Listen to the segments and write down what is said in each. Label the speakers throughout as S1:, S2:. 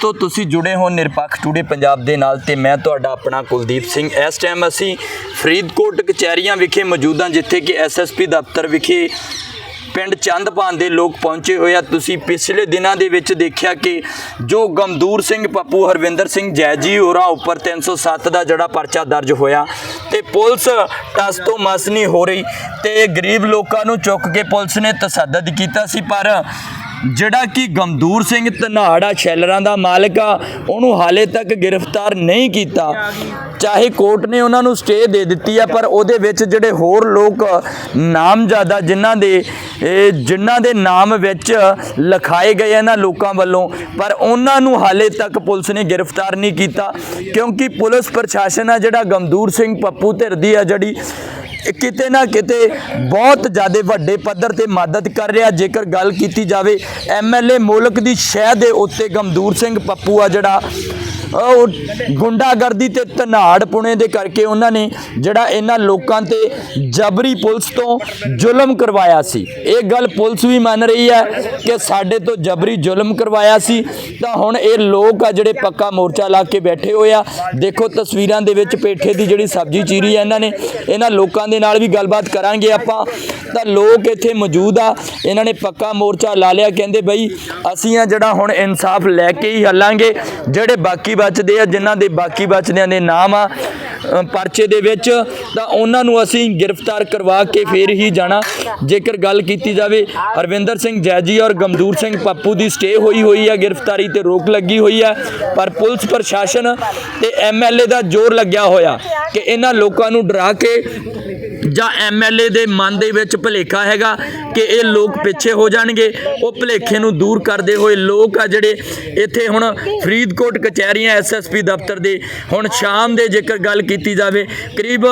S1: ਤੋਂ ਤੁਸੀਂ ਜੁੜੇ ਹੋ ਨਿਰਪੱਖ ਟੂਡੇ ਪੰਜਾਬ ਦੇ ਨਾਲ ਤੇ ਮੈਂ ਤੁਹਾਡਾ ਆਪਣਾ ਕੁਲਦੀਪ ਸਿੰਘ। ਇਸ ਟਾਈਮ ਅਸੀਂ ਫਰੀਦਕੋਟ ਕਚਹਿਰੀਆਂ ਵਿਖੇ ਮੌਜੂਦ ਹਾਂ, ਜਿੱਥੇ ਕਿ ਐਸਐਸਪੀ ਦਫ਼ਤਰ ਵਿਖੇ ਪਿੰਡ ਚੰਦਪਾਨ ਦੇ ਲੋਕ ਪਹੁੰਚੇ ਹੋਏ ਆ। ਤੁਸੀਂ ਪਿਛਲੇ ਦਿਨਾਂ ਦੇ ਵਿੱਚ ਦੇਖਿਆ ਕਿ ਜੋ ਗਮਦੂਰ ਸਿੰਘ ਪੱਪੂ, ਹਰਵਿੰਦਰ ਸਿੰਘ ਜੈਜੀ ਹੋਰਾਂ ਉੱਪਰ 307 ਦਾ ਜਿਹੜਾ ਪਰਚਾ ਦਰਜ ਹੋਇਆ ਤੇ ਪੁਲਿਸ ਟਸ ਤੋਂ ਮਸ ਨਹੀਂ ਹੋ ਰਹੀ ਤੇ ਗਰੀਬ ਲੋਕਾਂ ਨੂੰ ਚੁੱਕ ਕੇ ਪੁਲਿਸ ਨੇ ਤਸੱਦਦ ਕੀਤਾ ਸੀ, ਪਰ ਜਿਹੜਾ ਕਿ ਗਮਦੂਰ ਸਿੰਘ ਧਨਾੜਾ ਸ਼ੈਲਰਾਂ ਦਾ ਮਾਲਕ ਆ, ਉਹਨੂੰ ਹਾਲੇ ਤੱਕ ਗ੍ਰਿਫਤਾਰ ਨਹੀਂ ਕੀਤਾ। ਚਾਹੇ ਕੋਰਟ ਨੇ ਉਹਨਾਂ ਨੂੰ ਸਟੇ ਦੇ ਦਿੱਤੀ ਆ, ਪਰ ਉਹਦੇ ਵਿੱਚ ਜਿਹੜੇ ਹੋਰ ਲੋਕ ਨਾਮਜ਼ਾਦਾ ਜਿਨ੍ਹਾਂ ਦੇ ਜਿਨ੍ਹਾਂ ਦੇ ਨਾਮ ਵਿੱਚ ਲਿਖਾਏ ਗਏ ਇਹਨਾਂ ਲੋਕਾਂ ਵੱਲੋਂ, ਪਰ ਉਹਨਾਂ ਨੂੰ ਹਾਲੇ ਤੱਕ ਪੁਲਿਸ ਨੇ ਗ੍ਰਿਫਤਾਰ ਨਹੀਂ ਕੀਤਾ, ਕਿਉਂਕਿ ਪੁਲਿਸ ਪ੍ਰਸ਼ਾਸਨ ਆ ਜਿਹੜਾ ਗਮਦੂਰ ਸਿੰਘ ਪੱਪੂ ਧਿਰ ਦੀ ਆ ਜਿਹੜੀ ਕਿਤੇ ਨਾ ਕਿਤੇ ਬਹੁਤ ਜ਼ਿਆਦਾ ਵੱਡੇ ਪੱਧਰ ਤੇ ਮਦਦ ਕਰ ਰਿਹਾ। ਜੇਕਰ ਗੱਲ ਕੀਤੀ ਜਾਵੇ ਐਮਐਲਏ ਮੁਲਕ ਦੀ ਸ਼ਹਿ ਦੇ ਉੱਤੇ ਗਮਦੂਰ ਸਿੰਘ ਪੱਪੂ ਆ ਜਿਹੜਾ ਉਹ ਗੁੰਡਾਗਰਦੀ ਤੇ ਧਨਾੜ ਪੁਣੇ ਦੇ ਕਰਕੇ ਉਹਨਾਂ ਨੇ ਜਿਹੜਾ ਇਹਨਾਂ ਲੋਕਾਂ ਤੇ ਜਬਰੀ ਪੁਲਿਸ ਤੋਂ ਜ਼ੁਲਮ ਕਰਵਾਇਆ ਸੀ। ਇਹ ਗੱਲ ਪੁਲਿਸ ਵੀ ਮੰਨ ਰਹੀ ਹੈ ਕਿ ਸਾਡੇ ਤੋਂ ਜਬਰੀ ਜ਼ੁਲਮ ਕਰਵਾਇਆ ਸੀ। ਤਾਂ ਹੁਣ ਇਹ ਲੋਕ ਆ ਜਿਹੜੇ ਪੱਕਾ ਮੋਰਚਾ ਲਾ ਕੇ ਬੈਠੇ ਹੋਏ ਆ। ਦੇਖੋ ਤਸਵੀਰਾਂ ਦੇ ਵਿੱਚ ਪੇਠੇ ਦੀ ਜਿਹੜੀ ਸਬਜ਼ੀ ਚੀਰੀ ਹੈ ਇਹਨਾਂ ਨੇ, ਇਹਨਾਂ ਲੋਕਾਂ ਦੇ ਨਾਲ ਵੀ ਗੱਲਬਾਤ ਕਰਾਂਗੇ ਆਪਾਂ। ਤਾਂ ਲੋਕ ਇੱਥੇ ਮੌਜੂਦ ਆ। ਇਹਨਾਂ ਨੇ ਪੱਕਾ ਮੋਰਚਾ ਲਾ ਲਿਆ। ਕਹਿੰਦੇ ਬਈ, ਅਸੀਂ ਆ ਜਿਹੜਾ ਹੁਣ ਇਨਸਾਫ ਲੈ ਕੇ ਹੀ ਹੱਲਾਂਗੇ। ਜਿਹੜੇ ਬਾਕੀ ਬਚਦੇ ਆ, ਜਿਨ੍ਹਾਂ ਦੇ ਬਾਕੀ ਬਚਦਿਆਂ ਦੇ ਨਾਮ ਆ ਪਰਚੇ ਦੇ ਵਿੱਚ। ਤਾਂ ਉਹਨਾਂ ਨੂੰ ਅਸੀਂ ਗ੍ਰਿਫਤਾਰ ਕਰਵਾ ਕੇ ਫੇਰ ਹੀ ਜਾਣਾ। ਜੇਕਰ ਗੱਲ ਕੀਤੀ ਜਾਵੇ ਅਰਵਿੰਦਰ ਸਿੰਘ ਜੈਜੀ ਔਰ ਗਮਦੂਰ ਸਿੰਘ ਪੱਪੂ ਦੀ ਸਟੇ ਹੋਈ ਹੋਈ ਹੈ ਗ੍ਰਿਫਤਾਰੀ ਤੇ ਰੋਕ ਲੱਗੀ ਹੋਈ ਹੈ ਪਰ ਪੁਲਿਸ ਪ੍ਰਸ਼ਾਸਨ ਤੇ ਐਮਐਲਏ ਦਾ ਜ਼ੋਰ ਲੱਗਿਆ ਹੋਇਆ ਕਿ ਇਹਨਾਂ ਲੋਕਾਂ ਨੂੰ ਡਰਾ ਕੇ ਜਾਂ ਐਮਐਲਏ ਦੇ ਮਨ ਦੇ ਵਿੱਚ ਭੁਲੇਖਾ ਹੈਗਾ ਕਿ ਇਹ ਲੋਕ ਪਿੱਛੇ ਹੋ ਜਾਣਗੇ, ਉਹ ਭੁਲੇਖੇ ਨੂੰ ਦੂਰ ਕਰਦੇ ਹੋਏ ਲੋਕ ਆ ਜਿਹੜੇ ਇੱਥੇ ਹੁਣ ਫਰੀਦਕੋਟ ਕਚਹਿਰੀਆਂ ਐਸਐਸਪੀ ਦਫ਼ਤਰ ਦੇ ਹੁਣ ਸ਼ਾਮ ਦੇ ਜੇਕਰ ਗੱਲ ਕੀਤੀ ਜਾਵੇ, ਕਰੀਬ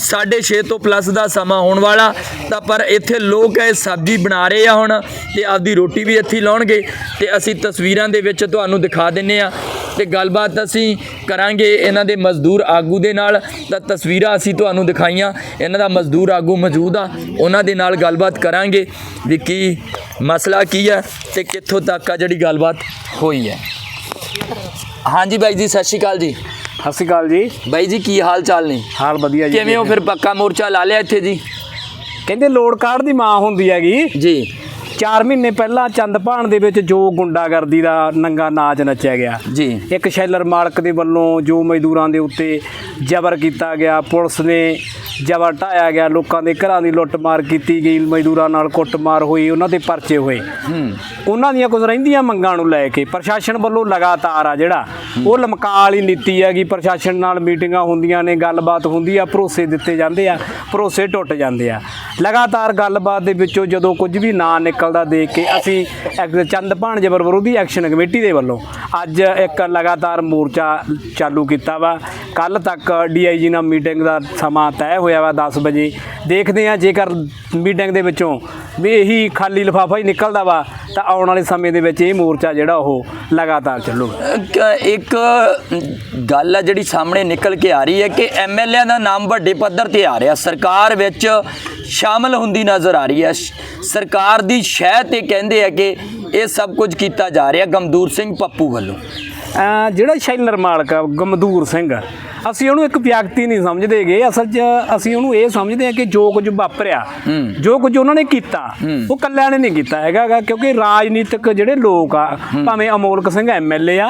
S1: 6:30 ਤੋਂ ਪਲੱਸ ਦਾ ਸਮਾਂ ਹੋਣ ਵਾਲਾ, ਤਾਂ ਪਰ ਇੱਥੇ ਲੋਕ ਇਹ ਸਬਜ਼ੀ ਬਣਾ ਰਹੇ ਆ ਹੁਣ ਤੇ ਆਪਦੀ ਰੋਟੀ ਵੀ ਇੱਥੇ ਲਾਉਣਗੇ ਤੇ ਅਸੀਂ ਤਸਵੀਰਾਂ ਦੇ ਵਿੱਚ ਤੁਹਾਨੂੰ ਦਿਖਾ ਦਿੰਨੇ ਆ ਤੇ ਗੱਲਬਾਤ ਅਸੀਂ ਕਰਾਂਗੇ ਇਹਨਾਂ ਦੇ ਮਜ਼ਦੂਰ ਆਗੂ ਦੇ ਨਾਲ, ਤਾਂ ਤਸਵੀਰਾਂ ਅਸੀਂ ਤੁਹਾਨੂੰ ਦਿਖਾਈਆਂ, ਇਹਨਾਂ ਦਾ ਮਜ਼ਦੂਰ ਆਗੂ ਮੌਜੂਦ ਆ ਉਹਨਾਂ ਦੇ ਨਾਲ ਗੱਲਬਾਤ ਕਰਾਂਗੇ ਵੀ ਕੀ ਮਸਲਾ ਕੀ ਹੈ ਤੇ ਕਿੱਥੋਂ ਤੱਕ ਆ ਜਿਹੜੀ ਗੱਲਬਾਤ ਹੋਈ ਹੈ। ਹਾਂਜੀ ਬਾਈ ਜੀ ਸਤਿ ਸ਼੍ਰੀ ਅਕਾਲ ਜੀ।
S2: ਸਤਿ ਸ਼੍ਰੀ ਅਕਾਲ ਜੀ।
S1: ਬਾਈ ਜੀ ਕੀ ਹਾਲ ਚਾਲ ਨੇ?
S2: ਹਾਲ ਵਧੀਆ ਜੀ
S1: ਕਿਵੇਂ ਹੋ ਫਿਰ ਪੱਕਾ ਮੋਰਚਾ ਲਾ ਲਿਆ ਇੱਥੇ ਜੀ?
S2: ਕਹਿੰਦੇ ਲੋੜ ਕਾਰਡ ਦੀ ਮਾਂ ਹੁੰਦੀ ਹੈਗੀ।
S1: ਜੀ।
S2: 4 ਮਹੀਨੇ ਪਹਿਲਾਂ ਚੰਦਪਾਣ ਦੇ ਵਿੱਚ ਜੋ ਗੁੰਡਾਗਰਦੀ ਦਾ ਨੰਗਾ ਨਾਚ ਨੱਚਿਆ ਗਿਆ।
S1: ਜੀ।
S2: ਇੱਕ ਸ਼ੈਲਰ ਮਾਲਕ ਦੇ ਵੱਲੋਂ ਜੋ ਮਜ਼ਦੂਰਾਂ ਦੇ ਉੱਤੇ ਜ਼ਬਰ ਕੀਤਾ ਗਿਆ ਪੁਲਿਸ ਨੇ ਜ਼ਬਰ ਢਾਇਆ ਗਿਆ ਲੋਕਾਂ ਦੇ ਘਰਾਂ ਦੀ ਲੁੱਟਮਾਰ ਕੀਤੀ ਗਈ ਮਜ਼ਦੂਰਾਂ ਨਾਲ ਕੁੱਟਮਾਰ ਹੋਈ ਉਹਨਾਂ ਦੇ ਪਰਚੇ ਹੋਏ।
S1: ਹੂੰ।
S2: ਉਹਨਾਂ ਦੀਆਂ ਕੁਝ ਰਹਿੰਦੀਆਂ ਮੰਗਾਂ ਨੂੰ ਲੈ ਕੇ ਪ੍ਰਸ਼ਾਸਨ ਵੱਲੋਂ ਲਗਾਤਾਰ ਆ ਜਿਹੜਾ ਉਹ ਲਮਕਾ ਵਾਲੀ ਨੀਤੀ ਹੈਗੀ। ਪ੍ਰਸ਼ਾਸਨ ਨਾਲ ਮੀਟਿੰਗਾਂ ਹੁੰਦੀਆਂ ਨੇ ਗੱਲਬਾਤ ਹੁੰਦੀ ਆ ਭਰੋਸੇ ਦਿੱਤੇ ਜਾਂਦੇ ਆ ਭਰੋਸੇ ਟੁੱਟ ਜਾਂਦੇ ਆ। ਲਗਾਤਾਰ ਗੱਲਬਾਤ ਦੇ ਵਿੱਚੋਂ ਜਦੋਂ ਕੁਝ ਵੀ ਨਾ ਨਿਕਲਦਾ ਦੇਖ ਕੇ ਅਸੀਂ ਚੰਦ ਚੰਦਪਾਣ ਜਬਰ ਵਿਰੋਧੀ ਐਕਸ਼ਨ ਕਮੇਟੀ ਦੇ ਵੱਲੋਂ ਅੱਜ ਇੱਕ ਲਗਾਤਾਰ ਮੋਰਚਾ ਚਾਲੂ ਕੀਤਾ ਵਾ। ਕੱਲ ਤੱਕ ਡੀਆਈਜੀ ਨਾਲ ਮੀਟਿੰਗ ਦਾ ਸਮਾਂ ਤੈਅ ਹੋਇਆ ਵਾ 10 ਵਜੇ। ਦੇਖਦੇ ਆ ਜੇਕਰ ਮੀਟਿੰਗ ਦੇ ਵਿੱਚੋਂ ਵੀ ਇਹੀ ਖਾਲੀ ਲਿਫਾਫਾ ਹੀ ਨਿਕਲਦਾ ਵਾ, ਤਾਂ ਆਉਣ ਵਾਲੇ ਸਮੇਂ ਦੇ ਵਿੱਚ ਇਹ ਮੋਰਚਾ ਜਿਹੜਾ ਉਹ ਲਗਾਤਾਰ ਚੱਲੂਗਾ
S1: ਇੱਕ- ਇੱਕ ਗੱਲ ਆ ਜਿਹੜੀ ਸਾਹਮਣੇ ਨਿਕਲ ਕੇ ਆ ਰਹੀ ਹੈ ਕਿ ਐਮਐਲਏ ਦਾ ਨਾਮ ਵੱਡੇ ਪੱਧਰ ਤੇ ਆ ਰਿਹਾ। ਸਰਕਾਰ ਵਿੱਚ ਸ਼ਾਮਲ ਹੁੰਦੀ ਨਜ਼ਰ ਆ ਰਹੀ ਹੈ। ਸ਼- ਸਰਕਾਰ ਦੀ ਸ਼ਹਿ ਤੇ ਕਹਿੰਦੇ ਆ ਕਿ ਇਹ ਸਭ ਕੁਝ ਕੀਤਾ ਜਾ ਰਿਹਾ। ਗਮਦੂਰ ਸਿੰਘ ਪੱਪੂ ਵੱਲੋਂ।
S2: ਜਿਹੜਾ ਸ਼ੈਲਰ ਮਾਲਕ ਆ ਗਮਦੂਰ ਸਿੰਘ ਅਸੀਂ ਉਹਨੂੰ ਇੱਕ ਵਿਅਕਤੀ ਨਹੀਂ ਸਮਝਦੇਗੇ ਅਸਲ 'ਚ ਅਸੀਂ ਉਹਨੂੰ ਇਹ ਸਮਝਦੇ ਹਾਂ ਕਿ ਜੋ ਕੁਝ ਵਾਪਰਿਆ। ਜੋ ਕੁਝ ਉਹਨਾਂ ਨੇ ਕੀਤਾ ਉਹ ਕੱਲਿਆਂ ਨੇ ਨਹੀਂ ਕੀਤਾ ਹੈਗਾ ਕਿਉਂਕਿ ਰਾਜਨੀਤਿਕ ਜਿਹੜੇ ਲੋਕ ਆ ਭਾਵੇਂ ਅਮੋਲਕ ਸਿੰਘ ਐਮਐਲਏ ਆ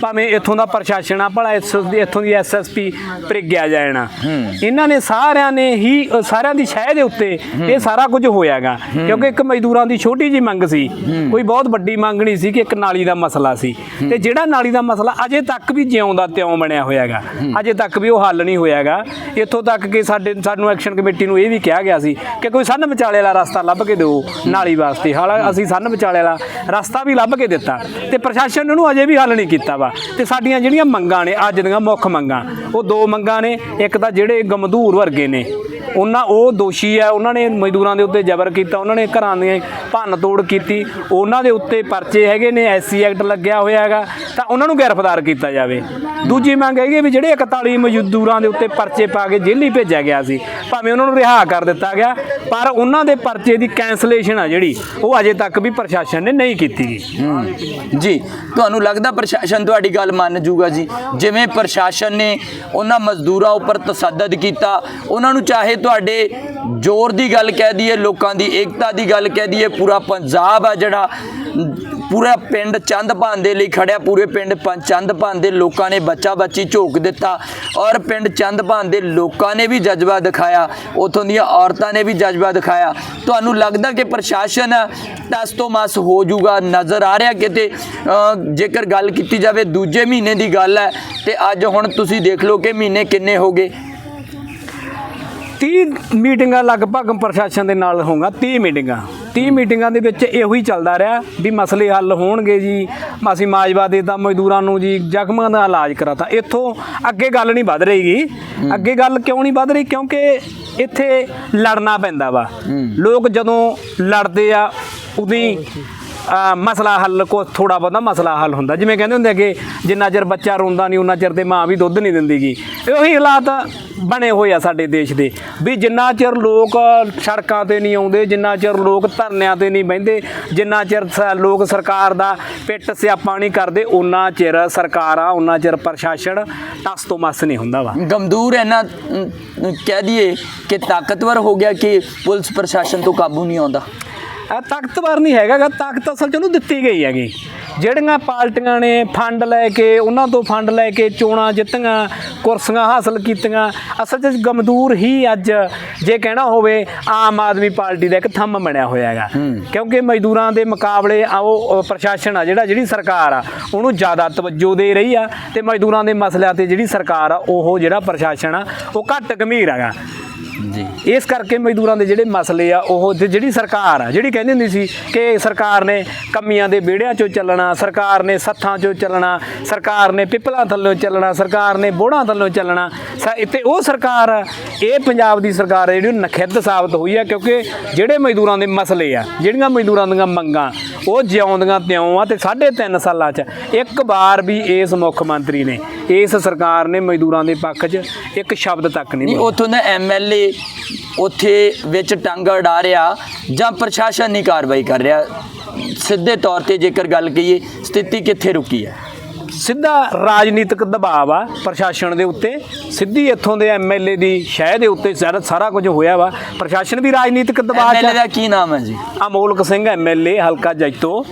S2: ਭਾਵੇਂ ਇੱਥੋਂ ਦਾ ਪ੍ਰਸ਼ਾਸਨ ਆ ਭਲਾ ਇੱਥੋਂ ਦੀ ਐਸਐਸਪੀ ਪ੍ਰਿਗਿਆ ਜਾਣਾ ਇਹਨਾਂ ਨੇ ਸਾਰਿਆਂ ਨੇ ਹੀ ਸਾਰਿਆਂ ਦੀ ਸ਼ਹਿ ਦੇ ਉੱਤੇ ਇਹ ਸਾਰਾ ਕੁਝ ਹੋਇਆਗਾ ਕਿਉਂਕਿ ਇੱਕ ਮਜ਼ਦੂਰਾਂ ਦੀ ਛੋਟੀ ਜੀ ਮੰਗ ਸੀ। ਕੋਈ ਬਹੁਤ ਵੱਡੀ ਮੰਗ ਨਹੀਂ ਸੀ ਕਿ ਇੱਕ ਨਾਲੀ ਦਾ ਮਸਲਾ ਸੀ। ਤੇ ਜਿਹੜਾ ਨਾਲੀ ਦਾ ਮਸਲਾ ਅਜੇ ਤੱਕ ਵੀ ਜਿਉਂਦਾ ਤਿਉਂ ਬਣਿਆ ਹੋਇਆਗਾ। ਅਜੇ ਤੱਕ ਵੀ ਉਹ ਹੱਲ ਨਹੀਂ ਹੋਇਆਗਾ। ਇੱਥੋਂ ਤੱਕ ਕਿ ਸਾਡੇ, ਸਾਨੂੰ ਐਕਸ਼ਨ ਕਮੇਟੀ ਨੂੰ ਇਹ ਵੀ ਕਿਹਾ ਗਿਆ ਸੀ ਕਿ ਕੋਈ ਸੰਨ ਵਿਚਾਲੇ ਵਾਲਾ ਰਸਤਾ ਲੱਭ ਕੇ ਦਿਓ ਨਾਲੀ ਵਾਸਤੇ। ਹਾਲਾ ਅਸੀਂ ਸੰਨ ਵਿਚਾਲੇ ਵਾਲਾ ਰਸਤਾ ਵੀ ਲੱਭ ਕੇ ਦਿੱਤਾ ਤੇ ਪ੍ਰਸ਼ਾਸਨ ਉਹਨੂੰ ਅਜੇ ਵੀ ਹੱਲ ਨਹੀਂ ਕੀਤਾ ਵਾ। ਤੇ ਸਾਡੀਆਂ ਜਿਹੜੀਆਂ ਮੰਗਾਂ ਨੇ, ਅੱਜ ਦੀਆਂ ਮੁੱਖ ਮੰਗਾਂ, ਉਹ ਦੋ ਮੰਗਾਂ ਨੇ, ਇੱਕ ਤਾਂ ਜਿਹੜੇ ਗਮਦੂਰ ਵਰਗੇ ਨੇ ਉਹਨਾਂ ਉਹ ਦੋਸ਼ੀ ਆ, ਉਹਨਾਂ ਨੇ ਮਜ਼ਦੂਰਾਂ ਦੇ ਉੱਤੇ ਜ਼ਬਰ ਕੀਤਾ, ਉਹਨਾਂ ਨੇ ਘਰਾਂ ਦੀਆਂ ਭੰਨ ਤੋੜ ਕੀਤੀ, ਉਹਨਾਂ ਦੇ ਉੱਤੇ ਪਰਚੇ ਹੈਗੇ ਨੇ, ਐਸਸੀ ਐਕਟ ਲੱਗਿਆ ਹੋਇਆ ਹੈਗਾ, ਤਾਂ ਉਹਨਾਂ ਨੂੰ ਗ੍ਰਿਫਤਾਰ ਕੀਤਾ ਜਾਵੇ। ਦੂਜੀ ਮੰਗ ਹੈਗੀ ਵੀ ਜਿਹੜੇ 41 ਮਜ਼ਦੂਰਾਂ ਦੇ ਉੱਤੇ ਪਰਚੇ ਪਾ ਕੇ ਜੇਲ੍ਹ ਹੀ ਭੇਜਿਆ ਗਿਆ ਸੀ, ਭਾਵੇਂ ਉਹਨਾਂ ਨੂੰ ਰਿਹਾ ਕਰ ਦਿੱਤਾ ਗਿਆ, ਪਰ ਉਹਨਾਂ ਦੇ ਪਰਚੇ ਦੀ ਕੈਂਸਲੇਸ਼ਨ ਆ ਜਿਹੜੀ, ਉਹ ਅਜੇ ਤੱਕ ਵੀ ਪ੍ਰਸ਼ਾਸਨ ਨੇ ਨਹੀਂ ਕੀਤੀ।
S1: ਜੀ, ਤੁਹਾਨੂੰ ਲੱਗਦਾ ਪ੍ਰਸ਼ਾਸਨ ਤੁਹਾਡੀ ਗੱਲ ਮੰਨ ਜੂਗਾ ਜੀ? ਜਿਵੇਂ ਪ੍ਰਸ਼ਾਸਨ ਨੇ ਉਹਨਾਂ ਮਜ਼ਦੂਰਾਂ ਉੱਪਰ ਤਸੱਦਦ ਕੀਤਾ, ਉਹਨਾਂ ਨੂੰ ਚਾਹੇ ਤੁਹਾਡੇ ਜ਼ੋਰ ਦੀ ਗੱਲ ਕਹਿ ਦਈਏ, ਲੋਕਾਂ ਦੀ ਏਕਤਾ ਦੀ ਗੱਲ ਕਹਿ ਦਈਏ, ਪੂਰਾ ਪੰਜਾਬ ਆ ਜਿਹੜਾ, ਪੂਰਾ ਪਿੰਡ ਚੰਦ ਚੰਦਪਾਨ ਦੇ ਲਈ ਖੜਿਆ, ਪੂਰੇ ਪਿੰਡ ਚੰਦ ਚੰਦਪਾਨ ਦੇ ਲੋਕਾਂ ਨੇ ਬੱਚਾ ਬੱਚੀ ਝੋਕ ਦਿੱਤਾ ਔਰ ਪਿੰਡ ਚੰਦ ਚੰਦਪਾਨ ਦੇ ਲੋਕਾਂ ਨੇ ਵੀ ਜਜ਼ਬਾ ਦਿਖਾਇਆ, ਉਥੋਂ ਦੀਆਂ ਔਰਤਾਂ ਨੇ ਵੀ ਜਜ਼ਬਾ ਦਿਖਾਇਆ। ਤੁਹਾਨੂੰ ਲੱਗਦਾ ਕਿ ਪ੍ਰਸ਼ਾਸਨ ਟਸ ਤੋਂ ਮਸ ਹੋ ਜਾਊਗਾ ਨਜ਼ਰ ਆ ਰਿਹਾ ਕਿਤੇ? ਜੇਕਰ ਗੱਲ ਕੀਤੀ ਜਾਵੇ, ਦੂਜੇ ਮਹੀਨੇ ਦੀ ਗੱਲ ਹੈ ਤੇ ਅੱਜ ਹੁਣ ਤੁਸੀਂ ਦੇਖ ਲਓ ਕਿ ਮਹੀਨੇ ਕਿੰਨੇ ਹੋ ਗਏ।
S2: 30 ਮੀਟਿੰਗਾਂ ਲਗਭਗ ਪ੍ਰਸ਼ਾਸਨ ਦੇ ਨਾਲ ਹੋਊਗਾ 30 ਮੀਟਿੰਗਾਂ। 30 ਮੀਟਿੰਗਾਂ ਦੇ ਵਿੱਚ ਇਹੋ ਹੀ ਚੱਲਦਾ ਰਿਹਾ ਵੀ ਮਸਲੇ ਹੱਲ ਹੋਣਗੇ ਜੀ। ਅਸੀਂ ਮਾਜਵਾ ਦੇ ਤਾਂ ਮਜ਼ਦੂਰਾਂ ਨੂੰ ਜੀ ਜ਼ਖਮਾਂ ਦਾ ਇਲਾਜ ਕਰਾਤਾ। ਇੱਥੋਂ ਅੱਗੇ ਗੱਲ ਨਹੀਂ ਵੱਧ ਰਹੀਗੀ ਅੱਗੇ ਗੱਲ ਕਿਉਂ ਨਹੀਂ ਵੱਧ ਰਹੀ? ਕਿਉਂਕਿ ਇੱਥੇ ਲੜਨਾ ਪੈਂਦਾ ਵਾ। ਲੋਕ ਜਦੋਂ ਲੜਦੇ ਆ ਉਦੀ ਆ, ਮਸਲਾ ਹੱਲ ਕੋ ਥੋੜਾ ਬਹੁਤਾ ਮਸਲਾ ਹੱਲ ਹੁੰਦਾ। ਜਿਵੇਂ ਕਹਿੰਦੇ ਹੁੰਦੇ ਕਿ ਜਿੰਨਾ ਚਿਰ ਬੱਚਾ ਰੋਂਦਾ ਨਹੀਂ ਉਹਨਾਂ ਚਿਰ ਤੇ ਮਾਂ ਵੀ ਦੁੱਧ ਨਹੀਂ ਦਿੰਦੀਗੀ ਇਹੀ ਹਾਲਾਤ ਬਣੇ ਹੋਏ ਆ ਸਾਡੇ ਦੇਸ਼ ਦੇ। ਵੀ ਜਿੰਨਾ ਚਿਰ ਲੋਕ ਸੜਕਾਂ ਤੇ ਨਹੀਂ ਆਉਂਦੇ, ਜਿੰਨਾ ਚਿਰ ਲੋਕ ਧਰਨਿਆਂ ਤੇ ਨਹੀਂ ਬਹਿੰਦੇ, ਜਿੰਨਾ ਚਿਰ ਸ- ਲੋਕ ਸਰਕਾਰ ਦਾ ਪਿੱਟ ਸਿਆਪਾ ਨਹੀਂ ਕਰਦੇ ਉਹਨਾਂ ਚਿਰ ਸਰਕਾਰਾਂ ਉਹਨਾਂ ਚਿਰ ਪ੍ਰਸ਼ਾਸਨ ਟਸ ਤੋਂ ਮਸ ਨਹੀਂ ਹੁੰਦਾ ਵਾ।
S1: ਗਮਦੂਰ ਇੰਨਾ ਕਹਿ ਦਈਏ ਕਿ ਤਾਕਤਵਰ ਹੋ ਗਿਆ ਕਿ ਪੁਲਿਸ ਪ੍ਰਸ਼ਾਸਨ ਤੋਂ ਕਾਬੂ ਨਹੀਂ ਆਉਂਦਾ।
S2: ਇਹ ਤਾਕਤਵਰ ਨਹੀਂ ਹੈਗਾ ਗਾ ਤਾਕਤ ਅਸਲ ਚ ਉਹਨੂੰ ਦਿੱਤੀ ਗਈ ਹੈਗੀ। ਜਿਹੜੀਆਂ ਪਾਰਟੀਆਂ ਨੇ ਫੰਡ ਲੈ ਕੇ ਉਹਨਾਂ ਤੋਂ ਫੰਡ ਲੈ ਕੇ ਚੋਣਾਂ ਜਿੱਤੀਆਂ ਕੁਰਸੀਆਂ ਹਾਸਲ ਕੀਤੀਆਂ ਅਸਲ ਚ ਗਮਦੂਰ ਹੀ ਅੱਜ ਜੇ ਕਹਿਣਾ ਹੋਵੇ ਆਮ ਆਦਮੀ ਪਾਰਟੀ ਦਾ ਇੱਕ ਥੰਮ ਬਣਿਆ ਹੋਇਆ ਹੈਗਾ। ਕਿਉਂਕਿ ਮਜ਼ਦੂਰਾਂ ਦੇ ਮੁਕਾਬਲੇ ਆ ਉਹ ਪ੍ਰਸ਼ਾਸਨ ਆ ਜਿਹੜਾ ਜਿਹੜੀ ਸਰਕਾਰ ਆ ਉਹਨੂੰ ਜ਼ਿਆਦਾ ਤਵੱਜੋ ਦੇ ਰਹੀ ਆ ਤੇ ਮਜ਼ਦੂਰਾਂ ਦੇ ਮਸਲਿਆਂ ਤੇ ਜਿਹੜੀ ਸਰਕਾਰ ਆ ਉਹ ਜਿਹੜਾ ਪ੍ਰਸ਼ਾਸਨ ਆ ਉਹ ਘੱਟ ਗੰਭੀਰ ਹੈਗਾ।
S1: ਜੀ।
S2: ਇਸ ਕਰਕੇ ਮਜ਼ਦੂਰਾਂ ਦੇ ਜਿਹੜੇ ਮਸਲੇ ਆ, ਉਹ ਤੇ ਜਿਹੜੀ ਸਰਕਾਰ ਆ, ਜਿਹੜੀ ਕਹਿੰਦੀ ਹੁੰਦੀ ਸੀ ਕਿ ਸਰਕਾਰ ਨੇ ਕਮੀਆਂ ਦੇ ਵਿਹੜਿਆਂ ਚੋਂ ਚੱਲਣਾ, ਸਰਕਾਰ ਨੇ ਸੱਥਾਂ ਚੋਂ ਚੱਲਣਾ, ਸਰਕਾਰ ਨੇ ਪਿੱਪਲਾਂ ਥੱਲੋਂ ਚੱਲਣਾ, ਸਰਕਾਰ ਨੇ ਬੋੜਾਂ ਥੱਲੋਂ ਚੱਲਣਾ, ਸ- ਤੇ ਉਹ ਸਰਕਾਰ ਇਹ ਪੰਜਾਬ ਦੀ ਸਰਕਾਰ ਹੈ ਜਿਹੜੀ ਉਹ ਨਖਿੱਧ ਸਾਬਤ ਹੋਈ ਆ, ਕਿਉਂਕਿ ਜਿਹੜੇ ਮਜ਼ਦੂਰਾਂ ਦੇ ਮਸਲੇ ਆ, ਜਿਹੜੀਆਂ ਮਜ਼ਦੂਰਾਂ ਦੀਆਂ ਮੰਗਾਂ, ਉਹ ਜਿਉਂਦੀਆਂ ਤਿਉਂ ਆ ਤੇ ਸਾਢੇ ਤਿੰਨ ਸਾਲਾਂ 'ਚ ਇੱਕ ਵਾਰ ਵੀ ਇਸ ਮੁੱਖ ਮੰਤਰੀ ਨੇ ਇਸ ਸਰਕਾਰ ਨੇ ਮਜ਼ਦੂਰਾਂ ਦੇ ਪੱਖ 'ਚ ਇੱਕ ਸ਼ਬਦ ਤੱਕ ਨਹੀਂ
S1: ਨਹੀਂ ਉਥੋਂ ਦਾ ਐਮਐਲਏ ਉੱਥੇ ਵਿੱਚ ਟੰਗ ਅੜਾ ਰਿਹਾ ਜਾਂ ਪ੍ਰਸ਼ਾਸਨ ਨਹੀਂ ਕਾਰਵਾਈ ਕਰ ਰਿਹਾ ਸਿੱਧੇ ਤੌਰ ਤੇ ਜੇਕਰ ਗੱਲ ਕਹੀਏ ਸਥਿਤੀ ਕਿੱਥੇ ਰੁਕੀ ਹੈ?
S2: ਸਿੱਧਾ ਰਾਜਨੀਤਿਕ ਦਬਾਅ ਆ ਪ੍ਰਸ਼ਾਸਨ ਦੇ ਉੱਤੇ। ਸਿੱਧੀ ਇੱਥੋਂ ਦੇ ਐਮਐਲਏ ਦੀ ਸ਼ਹਿ ਦੇ ਉੱਤੇ ਸਾਰਾ ਸਾਰਾ ਕੁਝ ਹੋਇਆ ਵਾ। ਪ੍ਰਸ਼ਾਸਨ ਵੀ ਰਾਜਨੀਤਿਕ ਦਬਾਅ 'ਚ
S1: ਐਮਐਲਏ। ਦਾ ਕੀ ਨਾਮ ਹੈ ਜੀ?
S2: ਅਮੋਲਕ ਸਿੰਘ ਐਮਐਲਏ ਹਲਕਾ ਜੈਤੋ।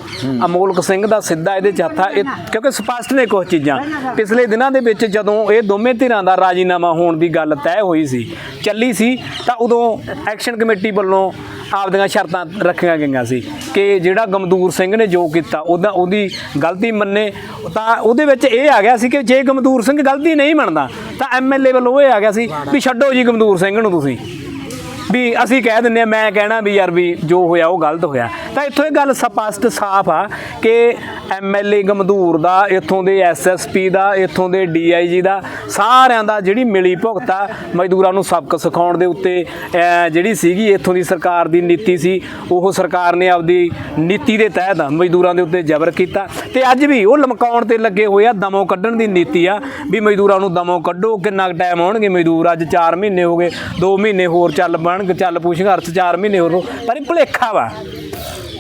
S2: ਅਮੋਲਕ ਸਿੰਘ ਦਾ ਸਿੱਧਾ ਇਹਦੇ ਚਾਥਾ ਇਹ ਕਿਉਂਕਿ ਸਪਸ਼ਟ ਨੇ ਕੁਝ ਚੀਜ਼ਾਂ। ਪਿਛਲੇ ਦਿਨਾਂ ਦੇ ਵਿੱਚ ਜਦੋਂ ਇਹ ਦੋਵੇਂ ਧਿਰਾਂ ਦਾ ਰਾਜੀਨਾਮਾ ਹੋਣ ਦੀ ਗੱਲ ਤੈਅ ਹੋਈ ਸੀ ਚੱਲੀ ਸੀ ਤਾਂ ਉਦੋਂ ਐਕਸ਼ਨ ਕਮੇਟੀ ਵੱਲੋਂ ਆਪਦੀਆਂ ਸ਼ਰਤਾਂ ਰੱਖੀਆਂ ਗਈਆਂ ਸੀ ਕਿ ਜਿਹੜਾ ਗਮਦੂਰ ਸਿੰਘ ਨੇ ਜੋ ਕੀਤਾ, ਉਹਦਾ ਉਹਦੀ ਗਲਤੀ ਮੰਨੇ। ਤਾਂ ਉਹਦੇ ਵਿੱਚ ਇਹ ਆ ਗਿਆ ਸੀ ਕਿ ਜੇ ਗਮਦੂਰ ਸਿੰਘ ਗਲਤੀ ਨਹੀਂ ਮੰਨਦਾ, ਤਾਂ ਐਮਐਲਏ ਵੱਲੋਂ ਇਹ ਆ ਗਿਆ ਸੀ ਵੀ ਛੱਡੋ ਜੀ ਗਮਦੂਰ ਸਿੰਘ ਨੂੰ ਤੁਸੀਂ। ਵੀ ਅਸੀਂ ਕਹਿ ਦਿੰਨੇ ਆ, ਮੈਂ ਕਹਿਣਾ ਵੀ ਯਾਰ ਵੀ ਜੋ ਹੋਇਆ ਉਹ ਗਲਤ ਹੋਇਆ। ਤਾਂ ਇੱਥੋਂ ਇਹ ਗੱਲ ਸਪਸ਼ਟ ਸਾਫ਼ ਆ ਕਿ ਐਮਐਲਏ ਗਮਦੂਰ ਦਾ, ਇੱਥੋਂ ਦੇ ਐਸਐਸਪੀ ਦਾ, ਇੱਥੋਂ ਦੇ ਡੀਆਈਜੀ ਦਾ, ਸਾਰਿਆਂ ਦਾ ਜਿਹੜੀ ਮਿਲੀ ਭੁਗਤਾ ਮਜ਼ਦੂਰਾਂ ਨੂੰ ਸਬਕ ਸਿਖਾਉਣ ਦੇ ਉੱਤੇ ਜਿਹੜੀ ਸੀਗੀ ਇੱਥੋਂ ਦੀ ਸਰਕਾਰ ਦੀ ਨੀਤੀ ਸੀ, ਉਹ ਸਰਕਾਰ ਨੇ ਆਪਦੀ ਨੀਤੀ ਦੇ ਤਹਿਤ ਮਜ਼ਦੂਰਾਂ ਦੇ ਉੱਤੇ ਜ਼ਬਰ ਕੀਤਾ। ਤੇ ਅੱਜ ਵੀ ਉਹ ਲਮਕਾਉਣ ਤੇ ਲੱਗੇ ਹੋਏ ਆ, ਦਮੋਂ ਕੱਢਣ ਦੀ ਨੀਤੀ ਆ, ਵੀ ਮਜ਼ਦੂਰਾਂ ਨੂੰ ਦਮੋਂ ਕੱਢੋ, ਕਿੰਨਾ ਟਾਈਮ ਆਉਣਗੇ ਮਜ਼ਦੂਰ, ਅੱਜ 4 ਮਹੀਨੇ ਹੋ ਗਏ 2 ਮਹੀਨੇ ਹੋਰ ਚੱਲ ਬਣਗੇ ਚੱਲ ਪੂ ਸੰਘਰਸ਼ 4 ਮਹੀਨੇ ਹੋਰ ਪਰ ਇਹ ਭੁਲੇਖਾ ਵਾ।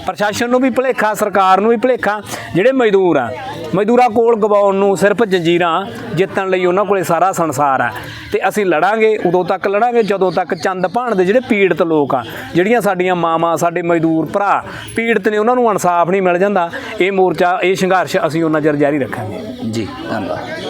S2: ਪ੍ਰਸ਼ਾਸਨ ਨੂੰ ਵੀ ਭੁਲੇਖਾ, ਸਰਕਾਰ ਨੂੰ ਵੀ ਭੁਲੇਖਾ, ਜਿਹੜੇ ਮਜ਼ਦੂਰ ਆ। ਮਜ਼ਦੂਰਾਂ ਕੋਲ ਗਵਾਉਣ ਨੂੰ ਸਿਰਫ ਜੰਜੀਰਾਂ ਜਿੱਤਣ ਲਈ ਉਹਨਾਂ ਕੋਲੇ ਸਾਰਾ ਸੰਸਾਰ ਆ। ਤੇ ਅਸੀਂ ਲੜਾਂਗੇ, ਉਦੋਂ ਤੱਕ ਲੜਾਂਗੇ, ਜਦੋਂ ਤੱਕ ਚੰਦ ਭਾਣ ਦੇ ਜਿਹੜੇ ਪੀੜਤ ਲੋਕ ਆ, ਜਿਹੜੀਆਂ ਸਾਡੀਆਂ ਮਾਵਾਂ, ਸਾਡੇ ਮਜ਼ਦੂਰ ਭਰਾ, ਪੀੜਤ ਨੇ ਉਹਨਾਂ ਨੂੰ ਇਨਸਾਫ ਨਹੀਂ ਮਿਲ ਜਾਂਦਾ, ਇਹ ਮੋਰਚਾ, ਇਹ ਸੰਘਰਸ਼ ਅਸੀਂ ਉਹਨਾਂ ਚਿਰ ਜਾਰੀ ਰੱਖਾਂਗੇ।
S1: ਜੀ, ਧੰਨਵਾਦ।